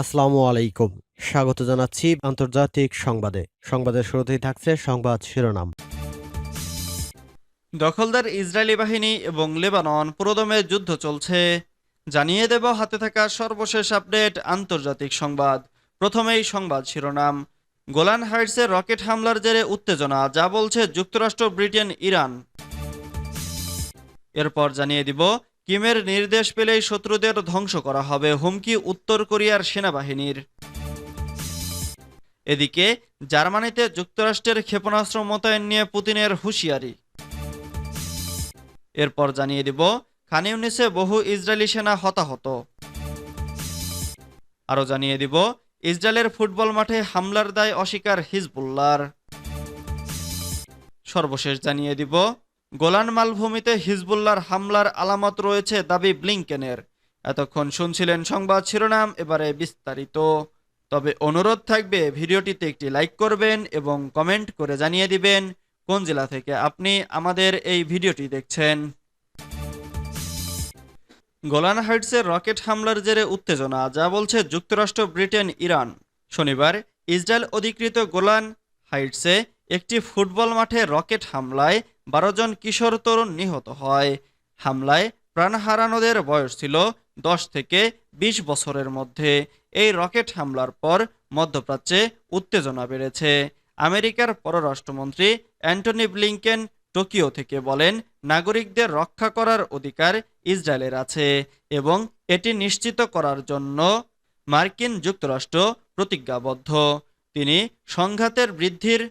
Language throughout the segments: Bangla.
আসসালামু আলাইকুম। স্বাগত জানাচ্ছি আন্তর্জাতিক সংবাদে। সংবাদের শুরুতেই থাকছে সংবাদ শিরোনাম। দখলদার ইসরায়েলি বাহিনী এবং লেবানন পুরোদমে যুদ্ধ চলছে। জানিয়ে দেব হাতে থাকা সর্বশেষ আপডেট আন্তর্জাতিক সংবাদ। প্রথমেই সংবাদ শিরোনাম। গোলান হাইটসে রকেট হামলার জেরে উত্তেজনা, যা বলছে যুক্তরাষ্ট্র, ব্রিটেন, ইরান। এরপর জানিয়ে দিব কিমের নির্দেশ পেলেই শত্রুদের ধ্বংস করা হবে, হুমকি উত্তর কোরিয়ার সেনাবাহিনীর। এদিকে, জার্মানিতে যুক্তরাষ্ট্রের ক্ষেপণাস্ত্র মোতায়েন নিয়ে পুতিনের হুঁশিয়ারি। এরপর জানিয়ে দিব খান ইউনিসে বহু ইসরায়েলি সেনা হতাহত। আরও জানিয়ে দিব, ইসরায়েলের ফুটবল মাঠে হামলার দায় অস্বীকার হিজবুল্লার সর্বশেষ জানিয়ে দিব গোলান মালভূমিতে হিজবুল্লার হামলার আলামত রয়েছে দাবি ব্লিংকেনের। এতক্ষণ শুনছিলেন সংবাদ শিরোনাম, এবারে বিস্তারিত। তবে অনুরোধ থাকবে, ভিডিওটিতে একটি লাইক করবেন এবং কমেন্ট করে জানিয়ে দিবেন কোন জেলা থেকে আপনি আমাদের এই ভিডিওটি দেখছেন। গোলান হাইটসের রকেট হামলার জেরে উত্তেজনা, যা বলছে যুক্তরাষ্ট্র, ব্রিটেন, ইরান। শনিবার ইসরায়েল অধিকৃত গোলান হাইটসে একটি ফুটবল মাঠে রকেট হামলায় বারো জন কিশোর তরুণ নিহত হয়। হামলায় প্রাণ হারানোদের বয়স ছিল দশ থেকে ২০ বছরের মধ্যে। এই রকেট হামলার পর মধ্যপ্রাচ্যে উত্তেজনা বেড়েছে। আমেরিকার পররাষ্ট্রমন্ত্রী অ্যান্টনি ব্লিংকেন টোকিও থেকে বলেন, নাগরিকদের রক্ষা করার অধিকার ইসরায়েলের আছে এবং এটি নিশ্চিত করার জন্য মার্কিন যুক্তরাষ্ট্র প্রতিজ্ঞাবদ্ধ। তিনি সংঘাতের বৃদ্ধির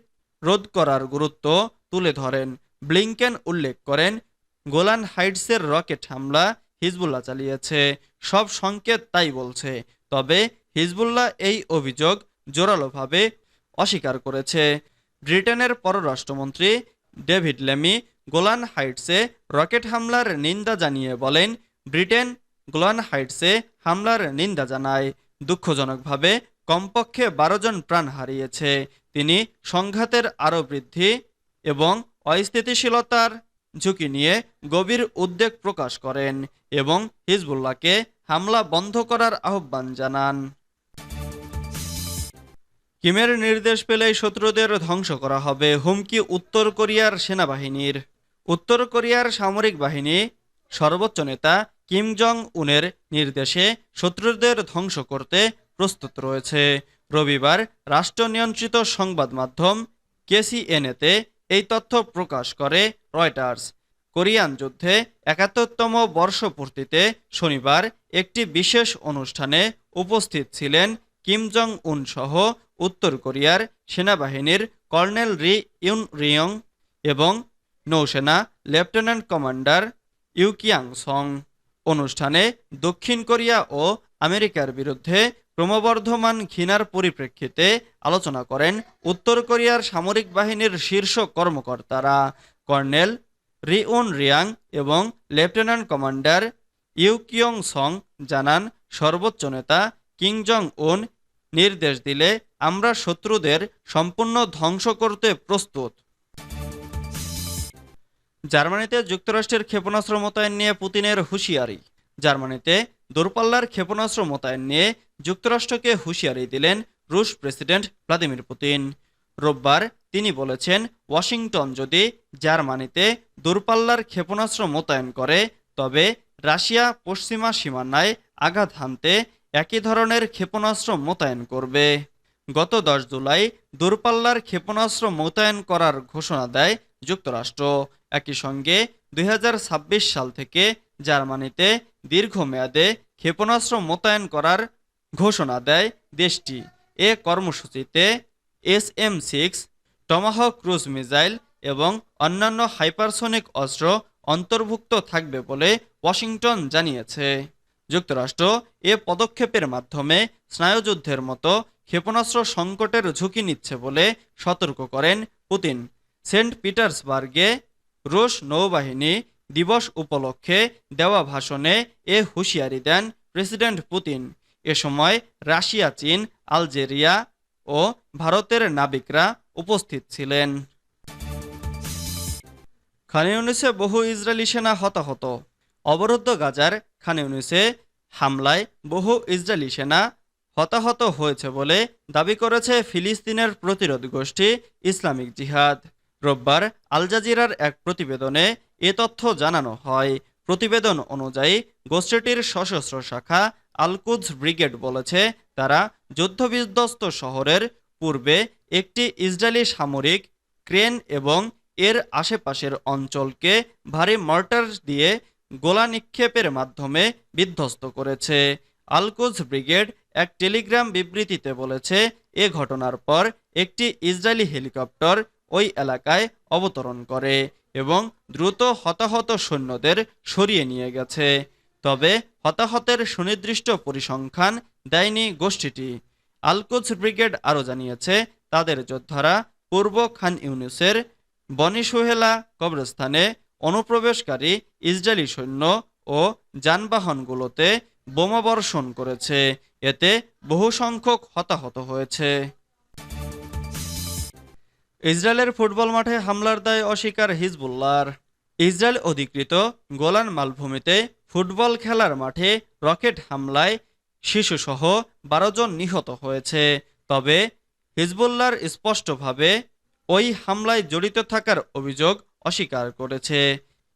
রোধ করার গুরুত্ব তুলে ধরেন। ব্লিংকেন উল্লেখ করেন, গোলান হাইটসের রকেট হামলা হিজবুল্লাহ চালিয়েছে, সব সংকেত তাই বলছে, তবে হিজবুল্লাহ এই অভিযোগ জোরালোভাবে অস্বীকার করেছে। ব্রিটেনের পররাষ্ট্রমন্ত্রী ডেভিড লেমি গোলান হাইটসে রকেট হামলার নিন্দা জানিয়ে বলেন, ব্রিটেন গোলান হাইটসে হামলার নিন্দা জানায়। দুঃখজনকভাবে কমপক্ষে বারো জন প্রাণ হারিয়েছে। তিনি সংঘাতের আরও বৃদ্ধি এবং অস্থিতিশীলতার ঝুঁকি নিয়ে গভীর উদ্বেগ প্রকাশ করেন এবং হিজবুল্লাহকে হামলা বন্ধ করার আহ্বান জানান। কিমের নির্দেশ পেলেই শত্রুদের ধ্বংস করা হবে, হুমকি উত্তর কোরিয়ার সেনাবাহিনীর। উত্তর কোরিয়ার সামরিক বাহিনী সর্বোচ্চ নেতা কিম জং উনের নির্দেশে শত্রুদের ধ্বংস করতে প্রস্তুত রয়েছে। রবিবার রাষ্ট্র নিয়ন্ত্রিত সংবাদ মাধ্যম কেসিএনএতে এই তথ্য প্রকাশ করে রয়টার্স। কোরিয়ান যুদ্ধে একাত্তরতম বর্ষপূর্তিতে শনিবার একটি বিশেষ অনুষ্ঠানে উপস্থিত ছিলেন কিম জং উন সহ উত্তর কোরিয়ার সেনাবাহিনীর কর্নেল রি ইউন রিয়ং এবং নৌসেনা লেফটেন্যান্ট কমান্ডার ইউকিয়াং সং অনুষ্ঠানে দক্ষিণ কোরিয়া ও আমেরিকার বিরুদ্ধে ক্রমবর্ধমান ঘৃণার পরিপ্রেক্ষিতে আলোচনা করেন উত্তর কোরিয়ার সামরিক বাহিনীর শীর্ষ কর্মকর্তারা কর্নেল রিউন রিয়াং এবং লেফটেন্যান্ট কমান্ডার ইউকিয়ং সং জানান, সর্বোচ্চ নেতা কিং জং উন নির্দেশ দিলে আমরা শত্রুদের সম্পূর্ণ ধ্বংস করতে প্রস্তুত। জার্মানিতে যুক্তরাষ্ট্রের ক্ষেপণাস্ত্র মোতায়েন নিয়ে পুতিনের হুঁশিয়ারি। জার্মানিতে দূরপাল্লার ক্ষেপণাস্ত্র মোতায়েন নিয়ে যুক্তরাষ্ট্রকে হুঁশিয়ারি দিলেন রুশ প্রেসিডেন্ট ভ্লাদিমির পুতিন। রোববার তিনি বলেছেন, ওয়াশিংটন যদি জার্মানিতে দূরপাল্লার ক্ষেপণাস্ত্র মোতায়েন করে, তবে রাশিয়া পশ্চিমা সীমানায় আঘাত হানতে একই ধরনের ক্ষেপণাস্ত্র মোতায়েন করবে। গত দশ জুলাই দূরপাল্লার ক্ষেপণাস্ত্র মোতায়েন করার ঘোষণা দেয় যুক্তরাষ্ট্র। একই সঙ্গে দুই হাজার ছাব্বিশ সাল থেকে জার্মানিতে দীর্ঘমেয়াদে ক্ষেপণাস্ত্র মোতায়েন করার ঘোষণা দেয় দেশটি। এ কর্মসূচিতে S M six, Tomahawk cruise missile এবং অন্যান্য হাইপারসনিক অস্ত্র অন্তর্ভুক্ত থাকবে বলে ওয়াশিংটন জানিয়েছে। যুক্তরাষ্ট্র এ পদক্ষেপের মাধ্যমে স্নায়ুযুদ্ধের মতো ক্ষেপণাস্ত্র সংকটের ঝুঁকি নিচ্ছে বলে সতর্ক করেন পুতিন। সেন্ট পিটার্সবার্গে রুশ নৌবাহিনী দিবস উপলক্ষে দেওয়া ভাষণে এ হুঁশিয়ারি দেন প্রেসিডেন্ট পুতিন। এ সময় রাশিয়া, চীন, আলজেরিয়া ও ভারতের নাবিকরা উপস্থিত ছিলেন। খান ইউনিসে বহু ইসরায়েলি সেনা হতাহত। অবরুদ্ধ গাজার খান ইউনিসে হামলায় বহু ইসরায়েলি সেনা হতাহত হয়েছে বলে দাবি করেছে ফিলিস্তিনের প্রতিরোধ গোষ্ঠী ইসলামিক জিহাদ। রোববার আল জাজিরার এক প্রতিবেদনে এ তথ্য জানানো হয়। প্রতিবেদন অনুযায়ী, গোষ্ঠীটির সশস্ত্র শাখা আলকুজ ব্রিগেড বলেছে, তারা যুদ্ধবিধ্বস্ত শহরের পূর্বে একটি ইসরায়েলি সামরিক ক্রেন এবং এর আশেপাশের অঞ্চলকে ভারী মর্টার দিয়ে গোলা নিক্ষেপের মাধ্যমে বিধ্বস্ত করেছে। আলকুজ ব্রিগেড এক টেলিগ্রাম বিবৃতিতে বলেছে, এ ঘটনার পর একটি ইসরায়েলি হেলিকপ্টার ওই এলাকায় অবতরণ করে। এবং দ্রুত হতাহত সৈন্যদের সরিয়ে নিয়ে গেছে। তবে হতাহতের সুনির্দিষ্ট পরিসংখ্যান দেয়নি গোষ্ঠীটি। আলকুজ ব্রিগেড আরও জানিয়েছে, তাদের যোদ্ধারা পূর্ব খান ইউনিসের বনি সুহেলা কবরস্থানে অনুপ্রবেশকারী ইসরায়েলি সৈন্য ও যানবাহনগুলোতে বোমাবর্ষণ করেছে। এতে বহু সংখ্যক হতাহত হয়েছে। ইসরায়েলের ফুটবল মাঠে হামলার দায় অস্বীকার হিজবুল্লাহর। ইসরায়েল অধিকৃত গোলান মালভূমিতে ফুটবল খেলার মাঠে রকেট হামলায় শিশুসহ বারো জন নিহত হয়েছে। তবে হিজবুল্লাহর স্পষ্টভাবে ওই হামলায় জড়িত থাকার অভিযোগ অস্বীকার করেছে।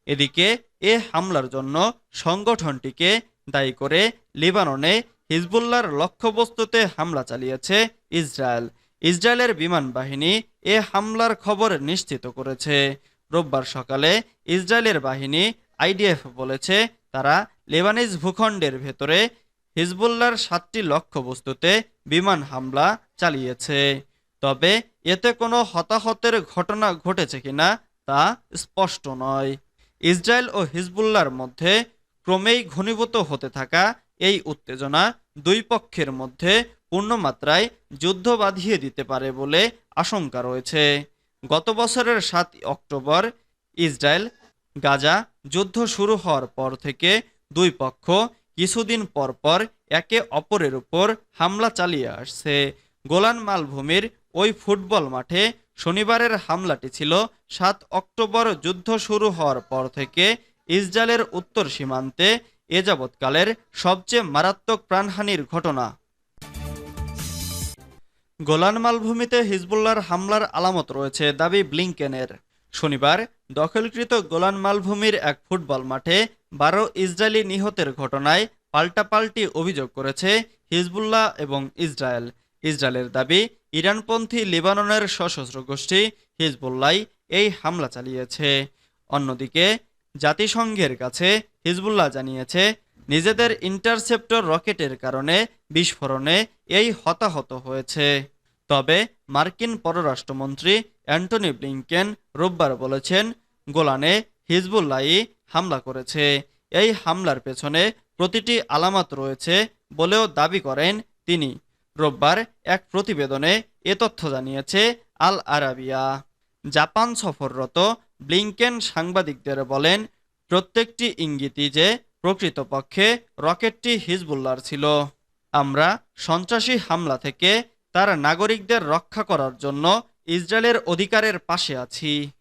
এদিকে এ হামলার জন্য সংগঠনটিকে দায়ী করে লিবাননে হিজবুল্লাহর লক্ষ্যবস্তুতে হামলা চালিয়েছে ইসরায়েল। ইসরায়েলের বিমান বাহিনী এ হামলার খবর নিশ্চিত করেছে। রোববার সকালে ইসরায়েলের বাহিনী আইডিএফ বলেছে, তারা লেবানিজ ভূখণ্ডের ভেতরে হিজবুল্লাহর সাতটি লক্ষ্যবস্তুতে বিমান হামলা চালিয়েছে। তবে এতে কোনো হতাহতের ঘটনা ঘটেছে কিনা তা স্পষ্ট নয়। ইসরায়েল ও হিজবুল্লাহর মধ্যে ক্রমেই ঘনীভূত হতে থাকা এই উত্তেজনা দুই পক্ষের মধ্যে পূর্ণমাত্রায় যুদ্ধ বাঁধিয়ে দিতে পারে বলে আশঙ্কা রয়েছে। গত বছরের সাত অক্টোবর, ইসরায়েল গাজা যুদ্ধ শুরু হওয়ার পর থেকে দুই পক্ষ কিছুদিন পর পর একে অপরের উপর হামলা চালিয়ে আসছে। গোলান মালভূমির ওই ফুটবল মাঠে শনিবারের হামলাটি ছিল সাত অক্টোবর যুদ্ধ শুরু হওয়ার পর থেকে ইসরায়েলের উত্তর সীমান্তে এ যাবৎকালের সবচেয়ে মারাত্মক প্রাণহানির ঘটনা। গোলান মালভূমিতে হিজবুল্লাহর হামলার আলামত রয়েছে দাবি ব্লিংকেনের। শনিবার দখলকৃত গোলান মালভূমির এক ফুটবল মাঠে বারো ইসরায়েলি নিহতের ঘটনায় পাল্টাপাল্টি অভিযোগ করেছে হিজবুল্লাহ এবং ইসরায়েল। ইসরায়েলের দাবি, ইরানপন্থী লিবাননের সশস্ত্র গোষ্ঠী হিজবুল্লাহ এই হামলা চালিয়েছে। অন্যদিকে জাতিসংঘের কাছে হিজবুল্লাহ জানিয়েছে নিজেদের ইন্টারসেপ্টর রকেটের কারণে বিস্ফোরণে এই হতাহত হয়েছে। তবে মার্কিন পররাষ্ট্রমন্ত্রী অ্যান্টনি ব্লিংকেন রোববার বলেছেন, গোলানে হিজবুল্লাহই হামলা করেছে। এই হামলার পেছনে প্রতিটি আলামত রয়েছে বলেও দাবি করেন তিনি। রোববার এক প্রতিবেদনে এ তথ্য জানিয়েছে আল আরাবিয়া জাপান সফররত ব্লিংকেন সাংবাদিকদের বলেন, প্রত্যেকটি ইঙ্গিতই যে প্রকৃতপক্ষে রকেটটি হিজবুল্লার ছিল। আমরা সন্ত্রাসী হামলা থেকে তার নাগরিকদের রক্ষা করার জন্য ইসরায়েলের অধিকারের পাশে আছি।